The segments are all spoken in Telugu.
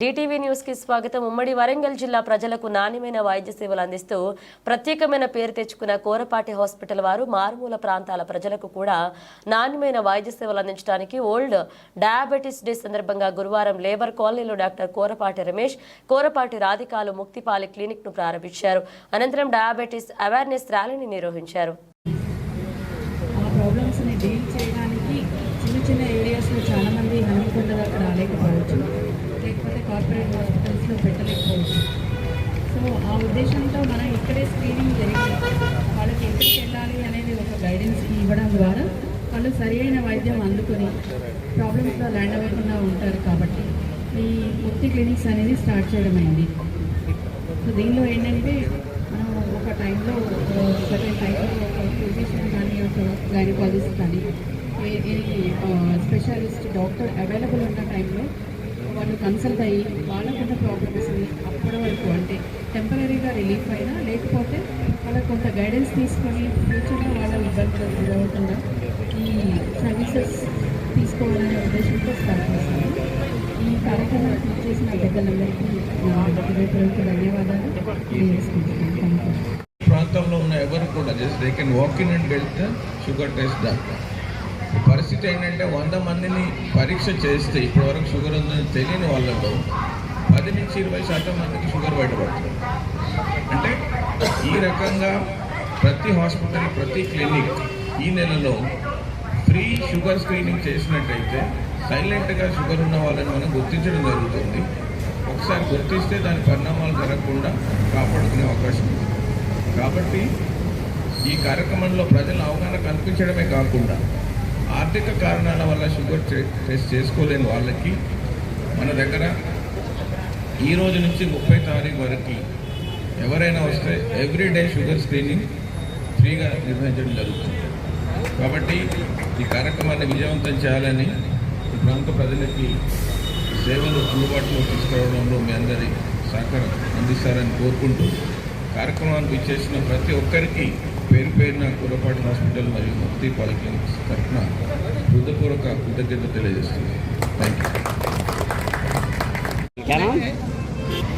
డిటీవీ న్యూస్కి స్వాగతం. ఉమ్మడి వరంగల్ జిల్లా ప్రజలకు నాణ్యమైన వైద్య సేవలు అందిస్తూ ప్రత్యేకమైన పేరు తెచ్చుకున్న కోరపాటి హాస్పిటల్ వారు మారుమూల ప్రాంతాల ప్రజలకు కూడా నాణ్యమైన వైద్య సేవలు అందించడానికి ఓల్డ్ డయాబెటీస్ డే సందర్భంగా గురువారం లేబర్ కాలనీలో డాక్టర్ కోరపాటి రమేష్ కోరపాటి రాధికాలు ముక్తిపాలి క్లినిక్ను ప్రారంభించారు. అనంతరం డయాబెటీస్ అవేర్నెస్ ర్యాలీని నిర్వహించారు ఆ ప్రాబ్లమ్స్ని డీల్ చేయడానికి చిన్న చిన్న ఏరియాస్లో చాలామంది హనుమకొండ దాకా రాలేకపోవచ్చు లేకపోతే కార్పొరేట్ హాస్పిటల్స్లో పెట్టలేకపోవచ్చు సో ఆ ఉద్దేశంతో మనం ఇక్కడే స్క్రీనింగ్ జరిగి వాళ్ళకి ఎక్కడికి వెళ్ళాలి అనేది ఒక గైడెన్స్ ఇవ్వడం ద్వారా వాళ్ళు సరి అయిన వైద్యం అందుకొని ప్రాబ్లమ్స్లో ల్యాండ్ అవ్వకుండా ఉంటారు కాబట్టి ఈ ముక్తి క్లినిక్స్ అనేది స్టార్ట్ చేయడం అయింది. సో దీనిలో ఏంటంటే మనం ఒక టైంలో సర్టన్ టైంలో ఒక ఫిజిషియన్ కానీ ఒక గైనకాలజిస్ట్ కానీ ఏ- స్పెషలిస్ట్ డాక్టర్ అవైలబుల్ ఉన్న టైంలో వాళ్ళు కన్సల్ట్ అయ్యి వాళ్ళకున్న ప్రాబ్లమ్స్ని అప్పటి వరకు అంటే టెంపరీగా రిలీఫ్ అయినా లేకపోతే వాళ్ళకు కొంత గైడెన్స్ తీసుకొని ఫ్యూచర్లో వాళ్ళ ఇబ్బందులు గురవకుండా ఈ సర్వీసెస్ తీసుకోవాలనే ఉద్దేశంతో స్టార్ట్ చేశాను. ఈ కార్యక్రమాన్ని చేసిన పెద్ద నా ధన్యవాదాలు తెలియజేసుకుంటున్నాను. ప్రాంతంలో ఉన్న ఎవరు కూడా just they can walk in and వెళ్తే షుగర్ టెస్ట్ దాకా పరిస్థితి ఏంటంటే వంద మందిని పరీక్ష చేస్తే ఇప్పటివరకు షుగర్ ఉందని తెలియని వాళ్ళలో పది నుంచి ఇరవై శాతం మందికి షుగర్ బయటపడుతుంది. అంటే ఈ రకంగా ప్రతి హాస్పిటల్ ప్రతి క్లినిక్ ఈ నెలలో ఫ్రీ షుగర్ స్క్రీనింగ్ చేసినట్టయితే సైలెంట్గా షుగర్ ఉన్న వాళ్ళని మనం గుర్తించడం జరుగుతుంది. ఒకసారి గుర్తిస్తే దాని పరిణామాలు జరగకుండా కాపాడుకునే అవకాశం ఉంది. కాబట్టి ఈ కార్యక్రమంలో ప్రజల అవగాహన కల్పించడమే కాకుండా ఆర్థిక కారణాల వల్ల షుగర్ టెస్ట్ చేసుకోలేని వాళ్ళకి మన దగ్గర ఈ రోజు నుంచి ముప్పై తారీఖు వరకు ఎవరైనా వస్తే ఎవ్రీడే షుగర్ స్క్రీనింగ్ ఫ్రీగా నిర్వహించడం జరుగుతుంది. కాబట్టి ఈ కార్యక్రమాన్ని విజయవంతం చేయాలని ఈ ప్రాంత ప్రజలకి సేవలు అందుబాటులో తీసుకురావడంలో మీ అందరి సహకారం అందిస్తారని కోరుకుంటూ కార్యక్రమానికి ఇచ్చేసిన ప్రతి ఒక్కరికి పేరు పేరున కురపాటి హాస్పిటల్ మరియు ముక్తి పాలిక్లినిక్స్ తరఫున హృదయపూర్వక కృతజ్ఞత తెలియజేస్తుంది థ్యాంక్ యూ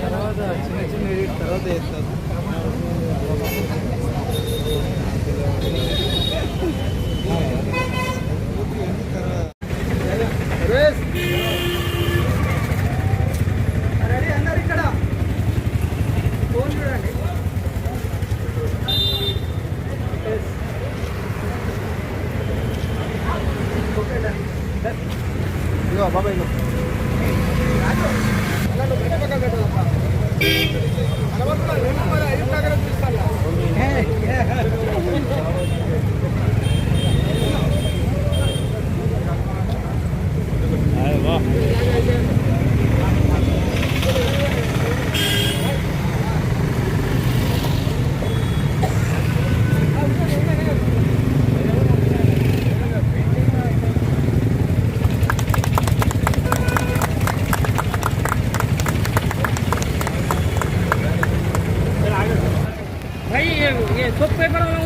తర్వాత చిన్న చిన్న తర్వాత చేస్తారు బాబాయ్ అలవాటు ना सब पेपर